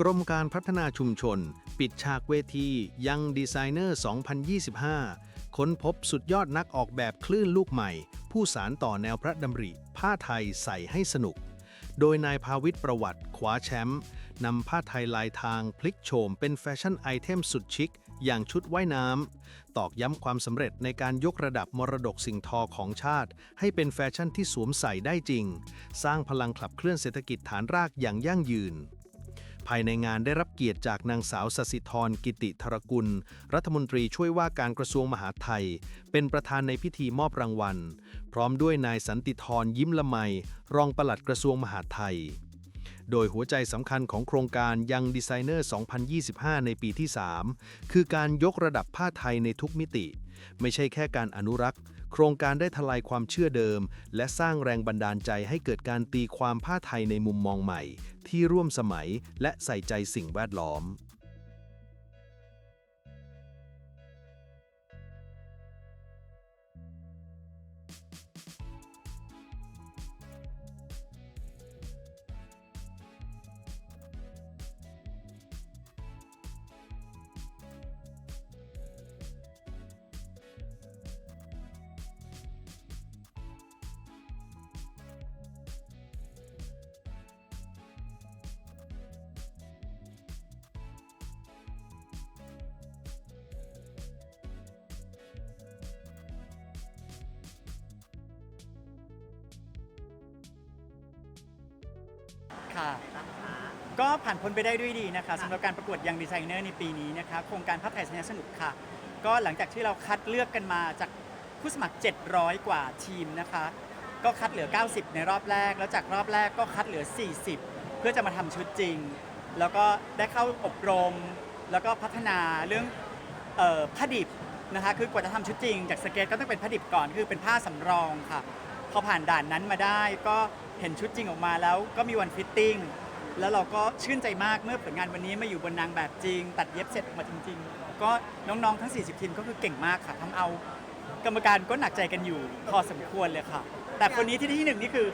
กรมการพัฒนาชุมชน ปิดฉากเวทียังดีไซเนอร์ 2025 ค้นพบสุดยอดนักออกแบบคลื่นลูกใหม่ ผู้สารต่อแนวพระดำริ ผ้าไทยใส่ให้สนุก โดยนายภาวิทประวัติคว้าแชมป์นำผ้าไทยลายทางพลิกโฉมเป็นแฟชั่นไอเทมสุดชิค อย่างชุดว่ายน้ำ ตอกย้ำความสำเร็จในการยกระดับมรดกสิ่งทอของชาติ ให้เป็นแฟชั่นที่สวมใส่ได้จริง สร้างพลังขับเคลื่อนเศรษฐกิจฐานรากอย่างยั่งยืนายในงานได้รับเกียรติจากนางสาวสสิธรกิติธรกุล รัฐมนตรีช่วยว่าการกระทรวงมหาดไทย เป็นประธานในพิธีมอบรางวัล พร้อมด้วยนายสันติธรยิ้มละไม รองปลัดกระทรวงมหาดไทย โดยหัวใจสำคัญของโครงการยังดีไซเนอร์ 2025 ในปีที่ 3 คือการยกระดับผ้าไทยในทุกมิติ ไม่ใช่แค่การอนุรักษ์โครงการได้ทลายความเชื่อเดิม และสร้างแรงบันดาลใจให้เกิดการตีความผ้าไทยในมุมมองใหม่ ที่ร่วมสมัยและใส่ใจสิ่งแวดล้อม ค่ะ ก็ผ่านพ้นไปได้ด้วยดีนะคะสำหรับการประกวดยังดีไซเนอร์ในปีนี้นะคะโครงการภาพถ่ายสัญญาสนุกค่ะ ก็หลังจากที่เราคัดเลือกกันมาจากผู้สมัคร 700 กว่าทีมนะคะ ก็คัดเหลือ 90 ในรอบแรก แล้วจากรอบแรกก็คัดเหลือ 40 เพื่อจะมาทำชุดจริง แล้วก็ได้เข้าอบรม แล้วก็พัฒนาเรื่องเอ่อผ้าดิบนะคะคือกว่าจะทำชุดจริง จากสเก็ตก็ต้องเป็นผ้าดิบก่อนคือเป็นผ้าสำรองค่ะ พอผ่านด่านนั้นมาได้ก็ เห็นชุดจริงออกมาแล้วก็มีวันฟิตติ้งแล้วเราก็ชื่นใจมากเมื่อผลงานวันนี้มาอยู่บนนางแบบจริง ตัดเย็บเสร็จออกมาจริง ๆ ก็น้องๆทั้ง 40 ทีมก็คือเก่งมากค่ะทำเอากรรมการก็หนักใจกันอยู่พอสมควรเลยค่ะ แต่คนนี้ที่ได้ที่หนึ่งนี่คือ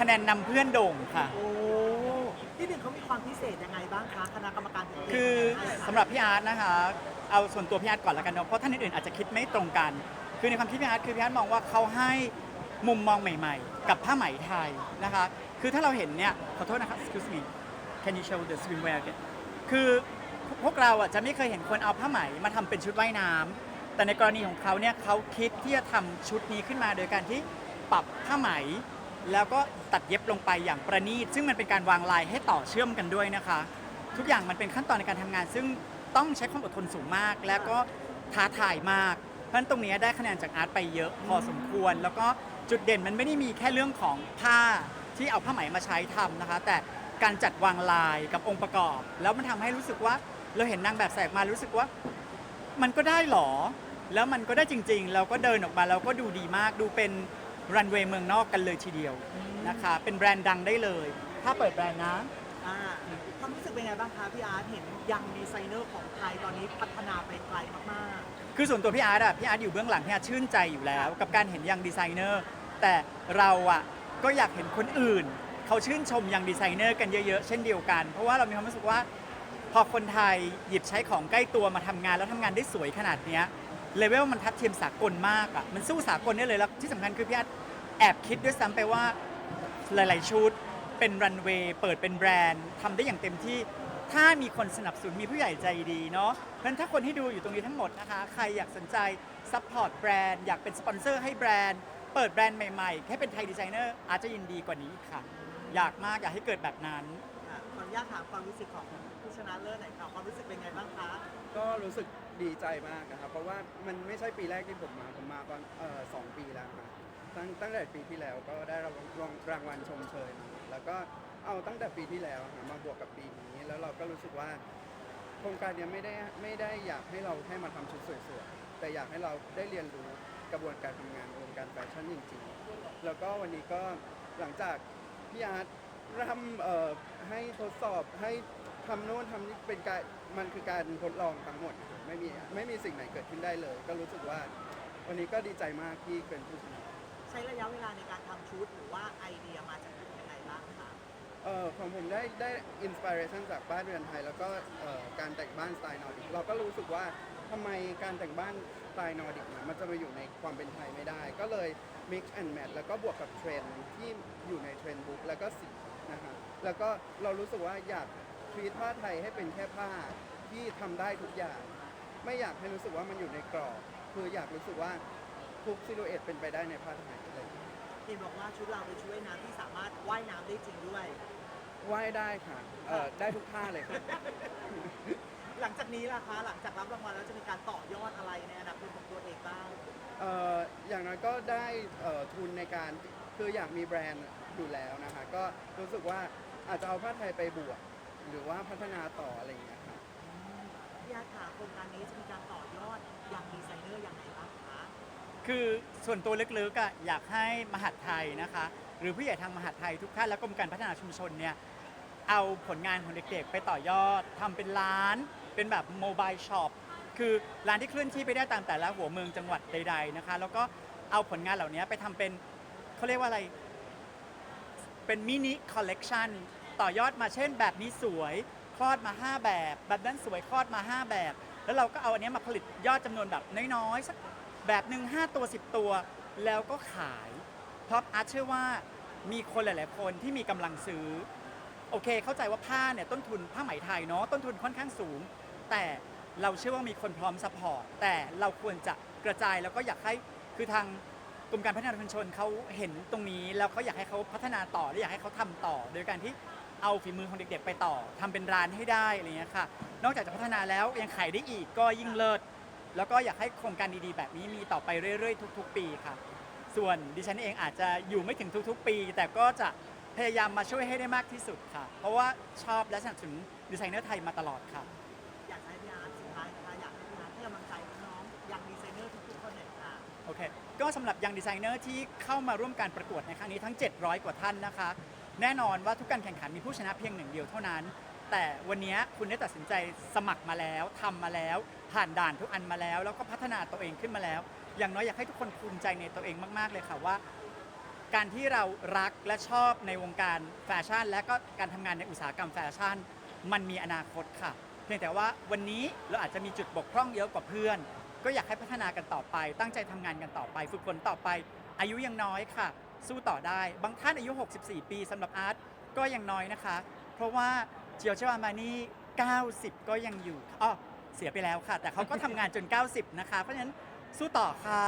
คะแนนนำเพื่อนโด่งค่ะ โอ้ที่หนึ่งเขามีความพิเศษยังไงบ้างคะคณะกรรมการถึงเลืกคือให้ะสำหรับพี่อาร์ตนะคะ เอาส่วนตัวพี่อาร์ตก่อนแล้วกันเนาะเพราะท่านอื่นๆอาจจะคิดไม่ตรงกัน คือในความคิดพี่อาร์ตคือพี่อาร์ตมองว่าเขาให้ มุมมองใหม่ๆ กับผ้าไหมไทยนะคะ คือถ้าเราเห็นเนี่ย ขอโทษนะครับ excuse me can you show the swimwear again คือพวกเราอะจะไม่เคยเห็นคนเอาผ้าไหมมาทำเป็นชุดว่ายน้ำแต่ในกรณีของเขาเนี่ยเขาคิดที่จะทำชุดนี้ขึ้นมาโดยการที่ปรับผ้าไหม แล้วก็ตัดเย็บลงไปอย่างประณีต ซึ่งมันเป็นการวางลายให้ต่อเชื่อมกันด้วยนะคะ ทุกอย่างมันเป็นขั้นตอนในการทำงาน ซึ่งต้องใช้ความอดทนสูงมาก แล้วก็ท้าทายมาก เพราะฉะนั้นตรงนี้ได้คะแนนจากอาร์ตไปเยอะพอสมควร แล้วก็ จุดเด่นมันไม่ได้มีแค่เรื่องของผ้าที่เอาผ้าไหมมาใช้ทำนะคะ แต่การจัดวางลายกับองค์ประกอบ แล้วมันทำให้รู้สึกว่าเราเห็นนางแบบแสกมารู้สึกว่า มันก็ได้หรอ แล้วมันก็ได้จริงๆแล้วก็เดินออกมาแล้วก็ดูดีมากดูเป็นรันเวย์เมืองนอกกันเลยทีเดียวนะคะ เป็นแบรนด์ดังได้เลย ถ้าเปิดแบรนด์นะอ่า บ้างคะพี่อาร์ตเห็นยังดีไซเนอร์ของไทยตอนนี้พัฒนาไปไกลมากคือส่วนตัวพี่อาร์ตอะพี่อาร์ตอยู่เบื้องหลังพี่อาร์ตชื่นใจอยู่แล้ว กับการเห็นยังดีไซเนอร์ แต่เราอะก็อยากเห็นคนอื่น เขาชื่นชมยังดีไซเนอร์กันเยอะๆ เช่นเดียวกัน เพราะว่าเรามีความรู้สึกว่า พอคนไทยหยิบใช้ของใกล้ตัวมาทำงานแล้วทำงานได้สวยขนาดเนี้ยเลเวลมันทัดเทียมสากลมากอะมันสู้สากลได้เลยแล้วที่สำคัญคือพี่อาร์ตแอบคิดด้วยซ้ำไปว่าหลายๆชุด เป็นรันเวย์เปิดเป็นแบรนด์ทำได้อย่างเต็มที่ ถ้ามีคนสนับสนุนมีผู้ใหญ่ใจดีเนาะเพราะฉะนั้นถ้าคนที่ดูอยู่ตรงนี้ทั้งหมดนะคะ ใครอยากสนใจซัพพอร์ตแบรนด์ อยากเป็นสปอนเซอร์ให้แบรนด์ เปิดแบรนด์ใหม่ๆ แค่เป็นไทยดีไซเนอร์อาจจะยินดีกว่านี้อีกค่ะ อยากมากอยากให้เกิดแบบนั้นๆอะขออนุญาตถามความรู้สึกของผู้ชนะเลิศหน่อยค่ะความรู้สึกเป็นไงบ้างคะ ก็รู้สึกดีใจมากนะครับ เพราะว่ามันไม่ใช่ปีแรกที่ผมมา ผมมาตอนเอ่อสองปีแล้วครับตั้งตั้งแต่ปีที่แล้วก็ได้รางวัลรางวัลชมเชยมา แล้วก็เอาตั้งแต่ปีที่แล้วนะมาบวกกับปีนี้ แล้วเราก็รู้สึกว่า โครงการเนี้ยไม่ได้ไม่ได้อยากให้เราแค่มาทำชุดสวยๆแต่อยากให้เราได้เรียนรู้กระบวนการทำงานวงการแฟชั่นจริงๆ แล้วก็วันนี้ก็หลังจากพี่อาร์ตร่ำเอ่อให้ทดสอบให้ทำโน้นทำนี่เป็นการมันคือการทดลองทั้งหมดครับไม่มีไม่มีสิ่งไหนเกิดขึ้นได้เลย ก็รู้สึกว่า วันนี้ก็ดีใจมากที่เป็นผู้ชนะ ใช้ระยะเวลาในการทำชุดหรือว่าไอเดียมาจากไงบ้างคะ เอ่อของผมได้ได้อินสปิเรชันจากบ้านเรือนไทย แล้วก็เอ่อการแต่งบ้านสไตล์นอร์ดิกเราก็รู้สึกว่าทำไมการแต่งบ้านสไตล์นอร์ดิกเนี่ยมันจะมาอยู่ในความเป็นไทยไม่ได้ ก็เลย mix and match แล้วก็บวกกับเทรนด์ที่อยู่ในเทรนด์บุ๊กแล้วก็สีนะฮะแล้วก็เรารู้สึกว่าอยากทวีตผ้าไทยให้เป็นแค่ผ้าที่ทำได้ทุกอย่าง ไม่อยากให้รู้สึกว่ามันอยู่ในกรอบ คืออยากรู้สึกว่าทุกซิลูเอตเป็นไปได้ในผ้าไทย เลยเห็นบอกว่าชุดเราเป็นชุดว่ายน้ำที่สามารถว่ายน้ำได้จริงด้วย ว่ายได้ค่ะเอ่อได้ทุกท่าเลยค่ะหลังจากนี้ล่ะคะหลังจากรับรางวัลแล้วจะมีการต่อยอดอะไรในอนาคตของตัวเองบ้าง เอ่ออย่างน้อยก็ได้เอ่อทุนในการคืออยากมีแบรนด์อยู่แล้วนะคะ ก็รู้สึกว่าอาจจะเอาผ้าไทยไปบวก หรือว่าพัฒนาต่ออะไรอย่างเงี้ยค่ะ พี่อาร์ตขาโครงการนี้จะมีการต่อยอดอย่างดีไซเนอร์อย่างไรบ้างคะ คือส่วนตัวลึกๆอะอยากให้มหาดไทยนะคะ หรือผู้ใหญ่ทางมหาดไทยทุกท่านและกรมการพัฒนาชุมชนเนี่ยเอาผลงานของเด็กๆ ไปต่อยอดทำเป็นร้าน เป็นแบบโมบายช็อปคือร้านที่เคลื่อนที่ไปได้ตามแต่ละหัวเมืองจังหวัดใดๆนะคะ แล้วก็เอาผลงานเหล่านี้ไปทำเป็นเขาเรียกว่าอะไร เป็นมินิคอลเลกชันต่อยอดมาเช่น แบบนี้สวยคลอดมา 5 แบบ แบบนั้นสวยคลอดมา 5 แบบ แล้วเราก็เอาอันเนี้ยมาผลิตยอดจำนวนแบบน้อยๆสัก แบบหนึ่ง5 ตัว 10 ตัว แล้วก็ขาย เพราะอาร์ตเชื่อว่ามีคนหลาย ๆ คนที่มีกำลังซื้อ โอเค เข้าใจว่าผ้าเนี่ยต้นทุนผ้าไหมไทยเนาะต้นทุนค่อนข้างสูง แต่เราเชื่อว่ามีคนพร้อมซัพพอร์ตแต่เราควรจะกระจายแล้วก็อยากให้คือทางกรมการพัฒนาชุมชนเขาเห็นตรงนี้แล้วเขาอยากให้เขาพัฒนาต่อและอยากให้เขาทำต่อ โดยการที่เอาฝีมือของเด็ก ๆ ไปต่อทำเป็นร้านให้ได้อะไรเงี้ยค่ะ นอกจากจะพัฒนาแล้วยังขายได้อีกก็ยิ่งเลิศ แล้วก็อยากให้โครงการดีๆ แบบนี้มีต่อไปเรื่อยๆ ทุก ๆ ปีค่ะส่วนดิฉันเองอาจจะอยู่ไม่ถึงทุกๆ ปี แต่ก็จะพยายามมาช่วยให้ได้มากที่สุดค่ะ เพราะว่าชอบและสนับสนุนดีไซเนอร์ไทยมาตลอดค่ะ อยากให้พี่อาร์ตสุดท้ายนะคะอยากให้พี่อาร์ตให้กำลังใจน้องๆอย่างดีไซเนอร์ทุกๆคนหน่อยค่ะโอเค ก็สำหรับยังดีไซเนอร์ที่เข้ามาร่วมการประกวดในครั้งนี้ทั้ง 700 กว่าท่านนะคะ แน่นอนว่าทุกการแข่งขันมีผู้ชนะเพียงหนึ่งเดียวเท่านั้น แต่วันนี้คุณได้ตัดสินใจสมัครมาแล้วทำมาแล้ว ผ่านด่านทุกอันมาแล้ว แล้วก็พัฒนาตัวเองขึ้นมาแล้ว อย่างน้อยอยากให้ทุกคนภูมิใจในตัวเองมาก ๆ เลยค่ะว่า การที่เรารักและชอบในวงการแฟชั่น และก็การทำงานในอุตสาหกรรมแฟชั่น มันมีอนาคตค่ะ เพียงแต่ว่าวันนี้เราอาจจะมีจุดบกพร่องเยอะกว่าเพื่อน ก็อยากให้พัฒนากันต่อไป ตั้งใจทำงานกันต่อไป ฝึกฝนต่อไป อายุยังน้อยค่ะ สู้ต่อได้ บางท่านอายุ 64 ปีสำหรับอาร์ตก็ยังน้อยนะคะ เพราะว่า เจียวชวามานี่90 ก็ยังอยู่อ๋อเสียไปแล้วค่ะ แต่เขาก็ทำงานจน 90 นะคะ เพราะฉะนั้นสู้ต่อค่ะ